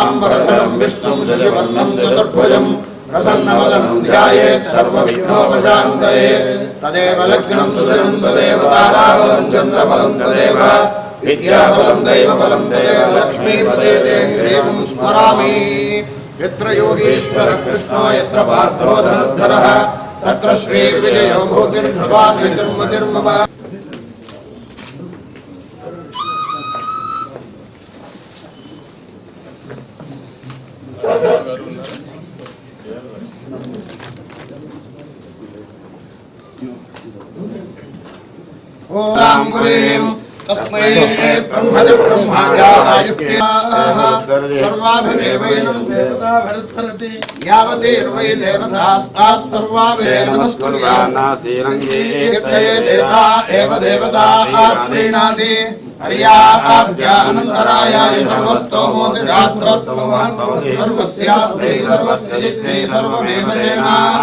అంబరధరం విష్ణుం శశివర్ణం చతుర్భుజం ప్రసన్నవదనం ధ్యాయేత్ సర్వవిఘ్నోపశాంతయే. తదేవ లగ్నం సుదయం తదేవ తారాబలం చంద్రబలం తదేవ విద్యాబలం దైవబలం తదేవ లక్ష్మీపదే एवं स्मरामि। यत्र योगेश्वर कृष्णो यत्र पार्थो धनुर्धरः तत्र श्रीर्विजयो भोगिर्भवान् निर्मतिर्मम ॐ गुरीम् तस्मै ब्रह्मज ब्रह्माजायुक्त्याः सर्वाभिरेवैनं देवताभिरुद्धरति यावतीर्वै देवतास्ताः सर्वाभिरेव नमस्कुर्वानासीरङ्गे देवता एव देवताः प्रीणाति हर्याब्जानन्दरायाय सर्वस्तोमोतिरात्रत्ववान् सर्वस्याप्ते सर्वस्य सर्वमेव देनाः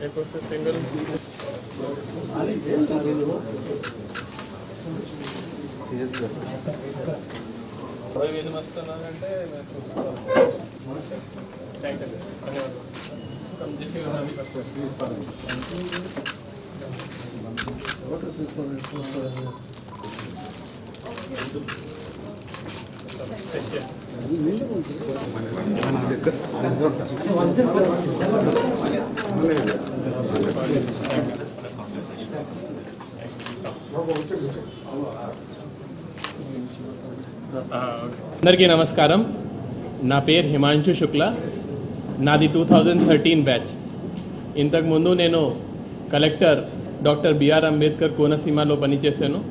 एक उससे सिंगल అరవై వేలు వస్తున్నారంటే నేను చూసుకోవాలి థ్యాంక్ యూ ధన్యవాదాలు కమ్ చేసి అందరికీ నమస్కారం. నా పేరు హిమాంశు శుక్ల. నాది టూ థౌజండ్ థర్టీన్ బ్యాచ్ ఇంతకుముందు నేను కలెక్టర్ డాక్టర్ బిఆర్ అంబేద్కర్ కోనసీమలో పనిచేశాను.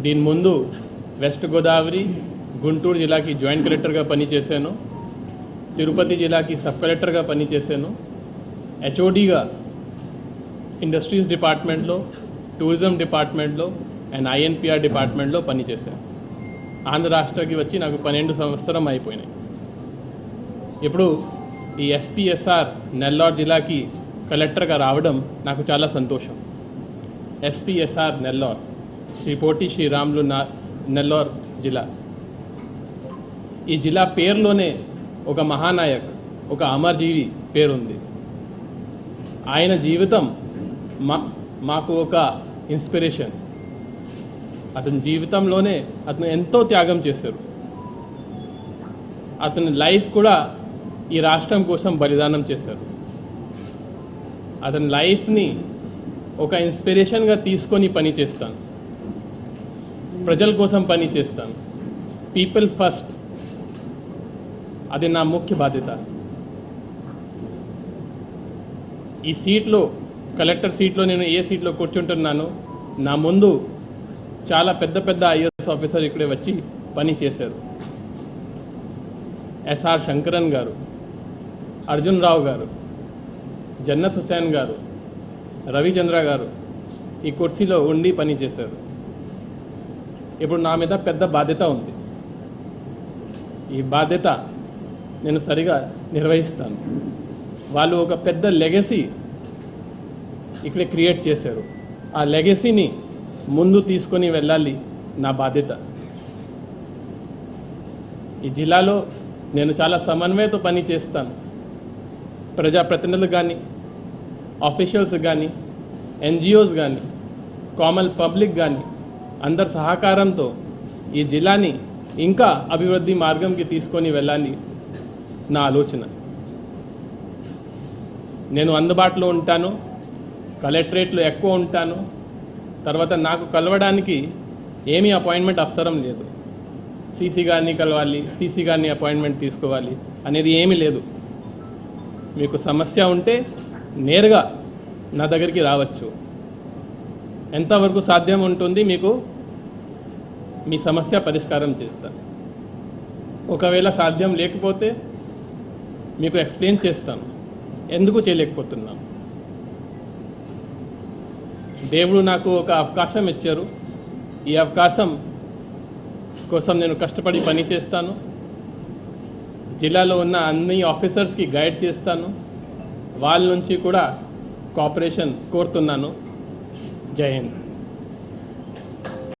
దీని ముందు వెస్ట్ గోదావరి గుంటూరు జిల్లాకి జాయింట్ కలెక్టర్గా పనిచేశాను. తిరుపతి జిల్లాకి సబ్ కలెక్టర్గా పనిచేశాను. హెచ్ఓడిగా ఇండస్ట్రీస్ డిపార్ట్మెంట్లో టూరిజం డిపార్ట్మెంట్లో అండ్ ఐఎన్పిఆర్ డిపార్ట్మెంట్లో పనిచేశాను. ఆంధ్ర రాష్ట్రకి వచ్చి నాకు పన్నెండు సంవత్సరం అయిపోయినాయి. ఇప్పుడు ఈ ఎస్పీఎస్ఆర్ నెల్లూరు జిల్లాకి కలెక్టర్గా రావడం నాకు చాలా సంతోషం. ఎస్పీఎస్ఆర్ నెల్లూరు. శ్రీ పోటీ శ్రీరాములు నా నెల్లూరు జిల్లా. ఈ జిల్లా పేరులోనే ఒక మహానాయక్ ఒక అమరజీవి పేరుంది. ఆయన జీవితం మా మాకు ఒక ఇన్స్పిరేషన్. అతని జీవితంలోనే అతను ఎంతో త్యాగం చేశారు. అతని లైఫ్ కూడా ఈ రాష్ట్రం కోసం బలిదానం చేశారు. అతని లైఫ్ని ఒక ఇన్స్పిరేషన్గా తీసుకొని పని చేస్తాను. ప్రజల కోసం పని చేస్తాను. పీపుల్ ఫస్ట్ అది నా ముఖ్య బాధ్యత. ఈ సీట్లో కలెక్టర్ సీట్లో నేను ఏ సీట్లో కూర్చుంటున్నాను నా ముందు చాలా పెద్ద పెద్ద ఐఏఎస్ ఆఫీసర్ ఇక్కడే వచ్చి పని చేశారు. ఎస్ఆర్ శంకరన్ గారు అర్జున్ రావు గారు జన్నత్ హుసేన్ గారు రవిచంద్ర గారు ఈ కుర్చీలో ఉండి పని చేశారు. ఇప్పుడు నా మీద పెద్ద బాధ్యత ఉంది. ఈ బాధ్యత నేను సరిగా నిర్వహిస్తాను. వాళ్ళు ఒక పెద్ద లెగసీ ఇక్కడ క్రియేట్ చేశారు. ఆ లెగసీని ముందు తీసుకొని వెళ్ళాలి నా బాధ్యత. ఈ జిల్లాలో నేను చాలా సమన్వయతో పని చేస్తాను. ప్రజాప్రతినిధులు కానీ ఆఫీషియల్స్ కానీ ఎన్జిఓస్ కానీ కామన్ పబ్లిక్ కానీ అందరి సహకారంతో ఈ జిల్లాని ఇంకా అభివృద్ధి మార్గంకి తీసుకొని వెళ్ళాలి నా ఆలోచన. నేను అందుబాటులో ఉంటాను కలెక్టరేట్లో ఎక్కువ ఉంటాను తర్వాత నాకు కలవడానికి ఏమీ అపాయింట్మెంట్ అవసరం లేదు. సీసీ గారిని కలవాలి సీసీ గారిని అపాయింట్మెంట్ తీసుకోవాలి అనేది ఏమీ లేదు. మీకు సమస్య ఉంటే నేరుగా నా దగ్గరికి రావచ్చు. ఎంతవరకు సాధ్యం ఉంటుంది మీకు? మీ సమస్య పరిష్కారం చేస్తాను ఒకవేళ సాధ్యం లేకపోతే మీకు ఎక్స్ప్లెయిన్ చేస్తాను. ఎందుకు చేయలేకపోతున్నాను? దేవుడు నాకు ఒక అవకాశం ఇచ్చారు. ఈ అవకాశం కోసం నేను కష్టపడి పని చేస్తాను. జిల్లాలో ఉన్న అన్ని ఆఫీసర్స్కి గైడ్ చేస్తాను. వాళ్ళ నుంచి కూడా కోఆపరేషన్ కోరుతున్నాను. gain.